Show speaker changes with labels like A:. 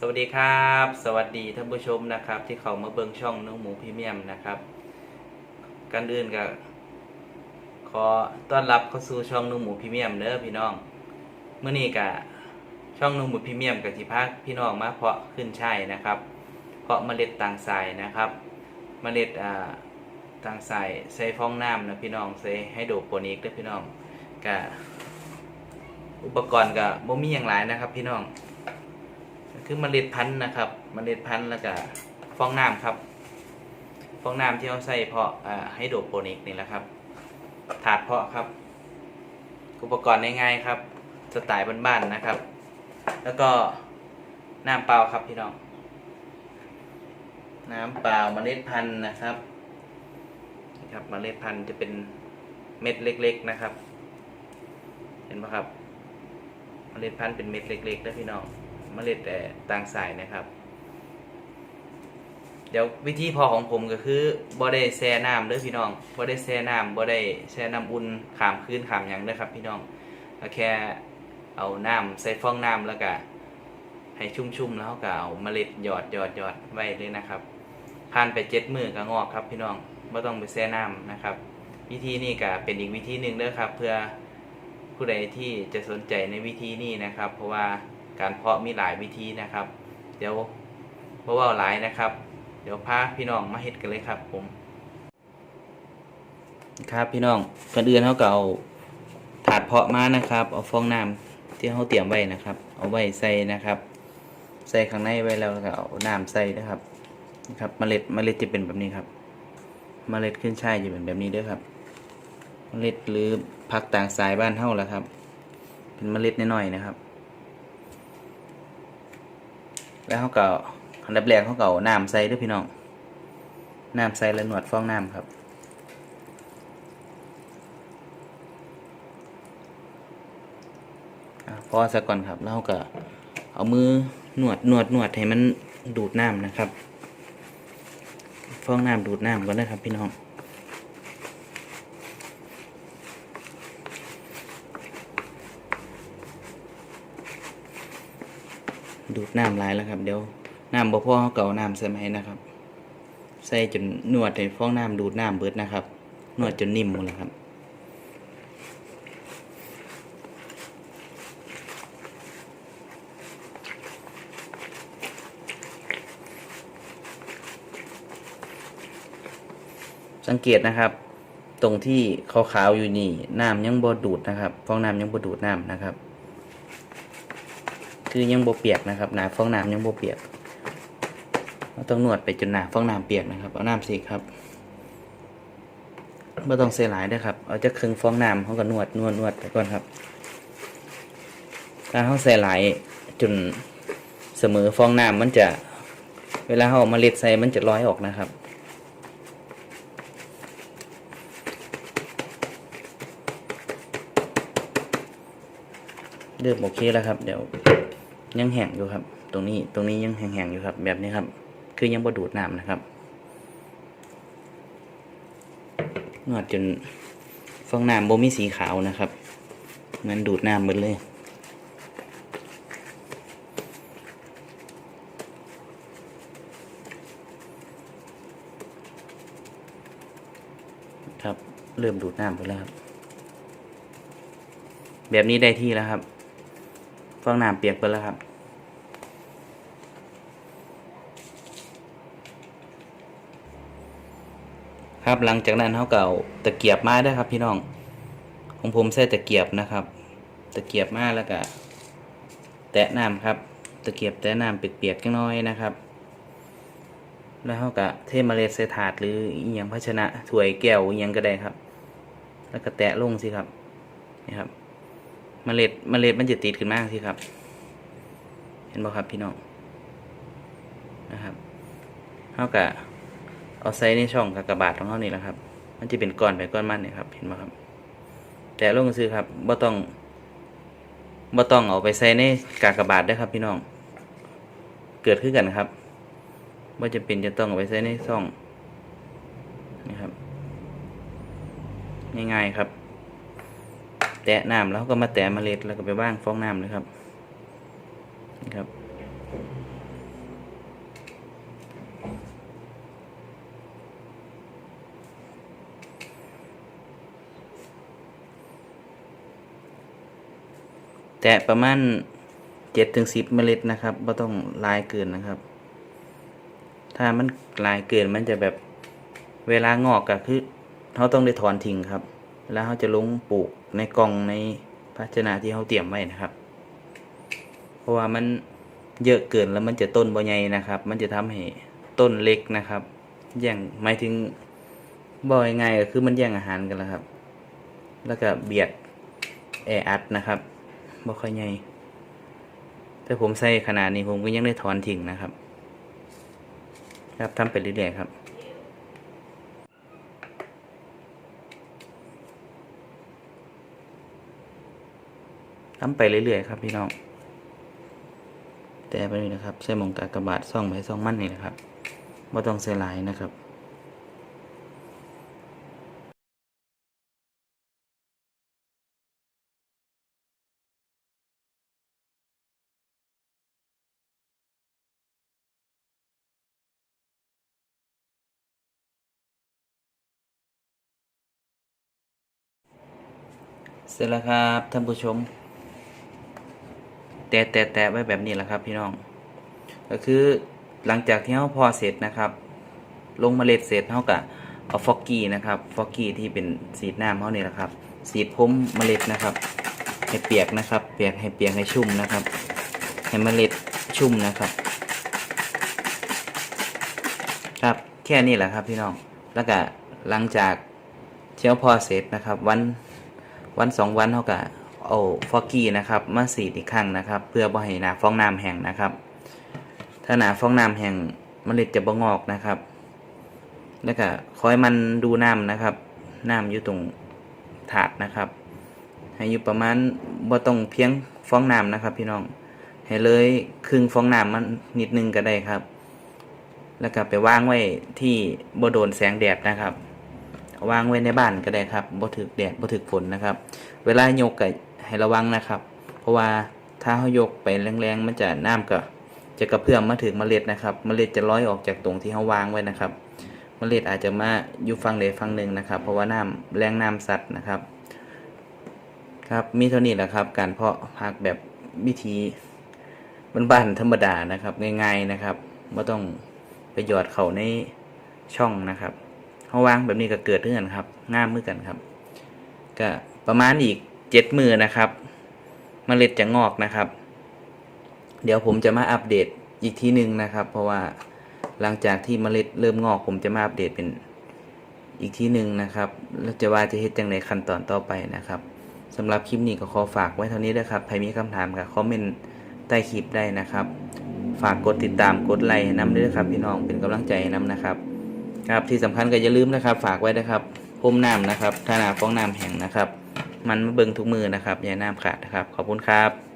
A: สวัสดีครับ สวัสดีท่านผู้ชมนะครับ ที่เขามาเบิ่งช่องน้องหมูพรีเมียมนะครับกันอื่นก็ขอต้อนรับเข้าสู่ช่องน้องหมูพรีเมียมเด้อพี่น้องเมื่อนี้กะช่องน้องหมูพรีเมียมกับที่พักพี่น้องมาเพาะขึ้นใช่นะครับ เพาะเมล็ดต่างสายนะครับเมล็ดอ่าต่างสายใส่ฟองน้ำนะพี่น้องใส่ให้โดโปนิกเด้อพี่น้องกะอุปกรณ์ก็บ่มีอย่างหลายนะครับ พี่น้อง คือเมล็ดพันธุ์นะครับเมล็ดพันธุ์แล้วก็ฟองน้ำครับ ฟองน้ำที่เขาใส่เพาะไฮโดรโปนิกนี่แหละครับ ถาดเพาะครับ อุปกรณ์ง่ายๆครับ สไตล์บ้านๆนะครับ แล้วก็น้ำเปล่าครับพี่น้อง น้ำเปล่าเมล็ดพันธุ์นะครับนี่ครับเมล็ดพันธุ์จะเป็นเม็ดเล็ก ๆนะครับ เห็นไหมครับเมล็ดพันธุ์เป็นเม็ดเล็กๆนะพี่น้อง เมล็ดแต่ต่างสายนะครับ เดี๋ยววิธีพอของผมก็คือบ่ได้แช่น้ำเด้อพี่น้องบ่ได้แช่น้ำบ่ได้แช่น้ำอุ่นขามคืนขามยังเด้อครับพี่น้องก็แค่เอาน้ำใส่ฟองน้ำแล้วก็ให้ชุ่มๆแล้วก็เอาเมล็ดหยอดหยอดหยอดไว้เลยนะครับผ่านไปเจ็ดมือก็งอกครับพี่น้องไม่ต้องไปแช่น้ำนะครับ วิธีนี้ก็เป็นอีกวิธีหนึ่งเด้อครับ เพื่อผู้ใดที่จะสนใจในวิธีนี้นะครับ เพราะว่า การเพาะมีหลายวิธีนะครับ เดี๋ยวเพราะว่าหลายนะครับ เดี๋ยวพาพี่น้องมาเฮ็ดกันเลยครับผม ครับพี่น้องก่อนอื่นเขาก็เอาถาดเพาะมานะครับ เอาฟองน้ำที่เขาเตรียมไว้นะครับ เอาไว้ใส่นะครับ ใส่ข้างในไว้แล้วก็เอาน้ำใส่นะครับนะครับเมล็ดเมล็ดจะเป็นแบบนี้ครับ เมล็ดขึ้นช่ายจะเป็นแบบนี้ด้วยครับ เมล็ดหรือผักต่างสายบ้านเท่าแหละครับ เป็นเมล็ดน้อยๆนะครับ แล้วเขาก็อันดับแรกเขาก็เอาน้ำใส่ด้วยพี่น้องน้ำใส่แล้วหนวดฟองน้ำครับอะพอสักก่อนครับแล้วเราก็เอามือหนวดหนวดหนวดให้มันดูดน้ำนะครับ ฟองน้ำดูดน้ำก่อนนะครับพี่น้อง ดูดน้ำลายแล้วครับ เดี๋ยวน้ำบ่พอเขาเก่าน้ำใส่มาให้นะครับ ใส่จนนวดให้ฟองน้ำดูดน้ำเบิดนะครับ นวดจนนิ่มหมดแล้วครับสังเกตนะครับ ตรงที่ขาวๆอยู่นี่น้ำยังบ่ดูดนะครับฟองน้ำยังบ่ดูดน้ำนะครับ คือยังบ่เปียกนะครับหนาฟองน้ำยังบ่เปียกเราต้องนวดไปจนหนาฟองน้ำเปียกนะครับเอาน้ำสิครับไม่ต้องเสียหลายด้วยครับเอาจะครึ่งฟองน้ำเขาก็นวดนวดนวดไปก่อนครับถ้าเขาใส่หลายจนเสมอฟองน้ำมันจะ เวลาเขาเอามาเล็ดใส่มันจะลอยออกนะครับเริ่มโอเคแล้วครับ เดี๋ยว ยังแห้งอยู่ครับ ตรงนี้ตรงนี้ยังแห้งๆอยู่ครับ แบบนี้ครับ คือยังบ่ดูดน้ำนะครับนวดจนฟองน้ำโบมีสีขาวนะครับมันดูดน้ำหมดเลยครับ เริ่มดูดน้ำไปแล้วครับ แบบนี้ได้ที่แล้วครับ ฟองน้ำเปียกไปแล้วครับ ครับหลังจากนั้นเขาก็เอาตะเกียบมาด้ครับ พี่น้อง ของผมใส่ตะเกียบนะครับ ตะเกียบมาแล้วก็แตะน้ำครับ ตะเกียบแตะน้ำเปียกๆจังน้อยนะครับ แล้วเขาก็เทเมล็ดใส่ถาดหรืออหย่างภาชนะถ้วยแก้วอหย่างก็ได้ครับ แล้วก็แตะลงสิครับนี่ครับ เมล็ดเมล็ดมันจะติดขึ้นมากสิครับ เห็นบ่ครับพี่น้องนะครับเขากะเอาใส่ในช่องกากบาทของเขานี่แหละครับ มันจะเป็นก้อนไปก้อนมันเนี่ยครับ เห็นบ่ครับ แต่ลงซื้อครับบ่ต้องบ่ต้องเอาไปใส่ในกากบาทได้ครับพี่น้อง เกิดขึ้นกันครับว่าจะเป็นจะต้องเอาไปใส่ในช่องนี่ครับ ง่ายๆครับ แตะน้ำแล้วก็มาแตะเมล็ดแล้วก็ไปว่างฟองน้ำนะครับนะครับ แตะประมาณเจ็ดถึงสิบเมล็ดนะครับไม่ต้องลายเกินนะครับ ถ้ามันลายเกินมันจะแบบเวลางอกก็คือเขาต้องได้ถอนทิ้งครับ แล้วเขาจะลงปลูกในกล่องในภาชนะที่เขาเตรียมไว้นะครับ เพราะว่ามันเยอะเกินแล้วมันจะต้นบ่ใหญ่นะครับ มันจะทำให้ต้นเล็กนะครับ แย่งหมายถึงบ่ยังไงก็คือมันแย่งอาหารกันแล้วครับ แล้วก็เบียดแออัดนะครับบ่ค่อยใหญ่แต่ผมใส่ขนาดนี้ผมก็ยังได้ถอนทิ้งนะครับ ครับทำไปเรื่อยๆครับ ทำไปเรื่อยๆครับพี่น้อง แต่ไปเลยนะครับใส่หมงกากระบาทซ่องไปซ่องมั่นนี่นะครับว่ต้องใส่หลายนะครับเสร็จแล้วครับท่านผู้ชม แตะแตะแตะไว้แบบนี้แหละครับ พี่น้อง ก็คือหลังจากที่เขาพอเสร็จนะครับ ลงเมล็ดเสร็จเขาก็เอาฟอกกี้นะครับฟอกกี้ที่เป็นสีดน้ำเขานี่แหละครับ สีดพมเมล็ดนะครับ ให้เปียกนะครับ เปียกให้เปียกให้ชุ่มนะครับ ให้เมล็ดชุ่มนะครับ ครับแค่นี้แหละครับ พี่น้องแล้วก็หลังจากเที่ยวพอเสร็จนะครับ วันวันสองวันเขาก็ เอาฟอกกี้นะครับมาสีดอีกครั้งนะครับ เพื่อบ่ให้หนาฟองน้ำแห้งนะครับ ถ้าหนาฟองน้ำแห้งเมล็ดจะบ่งอกนะครับ แล้วก็คอยมันดูน้ำนะครับ น้ำอยู่ตรงถาดนะครับ ให้อยู่ประมาณบ่ต้องเพียงฟองน้ำนะครับ พี่น้องให้เลยครึ่งฟองน้ำมันนิดนึงก็ได้ครับ แล้วก็ไปวางไว้ที่บ่โดนแสงแดดนะครับวางไว้ในบ้านก็ได้ครับบ่ถึกแดดบ่ถึกฝนนะครับ เวลายกก็ ให้ระวังนะครับ เพราะว่าถ้าเขายกไปแรงๆ มันจะน้ำก็จะกระเพื่อมมาถึงเมล็ดนะครับ เมล็ดจะลอยออกจากตรงที่เขาวางไว้นะครับ เมล็ดอาจจะมาอยู่ฝั่งใดฝั่งหนึ่งนะครับ เพราะว่าน้ำแรงน้ำสัตว์นะครับ ครับมีเท่านี้แหละครับ การเพาะผักแบบวิธีบ้านๆธรรมดานะครับ ง่ายๆนะครับไม่ต้องไปหยอดเขาในช่องนะครับเขาวางแบบนี้ก็เกิดเรื่องครับง่ามมือกันครับ ก็ประมาณอีก เจ็ดมือนะครับเมล็ดจะงอกนะครับ เดี๋ยวผมจะมาอัปเดตอีกทีหนึ่งนะครับ เพราะว่าหลังจากที่เมล็ดเริ่มงอก ผมจะมาอัปเดตเป็นอีกทีหนึ่งนะครับแล้วจะว่าจะเฮ็ดจังในขั้นตอนต่อไปนะครับสำหรับคลิปนี้ก็ขอฝากไว้เท่านี้ด้วยครับใครมีคำถามก็คอมเมนต์ใต้คลิปได้นะครับ ฝากกดติดตามกดไลค์น้ำด้วยครับ พี่น้องเป็นกำลังใจน้ำนะครับ ครับที่สำคัญก็อย่าลืมนะครับ ฝากไว้นะครับพรมน้ำนะครับถ้านาฟองน้ำแห้งนะครับ มันมาเบิ่งทุกมือนะครับอย่าให้น้ำขาดนะครับ ขอบคุณครับ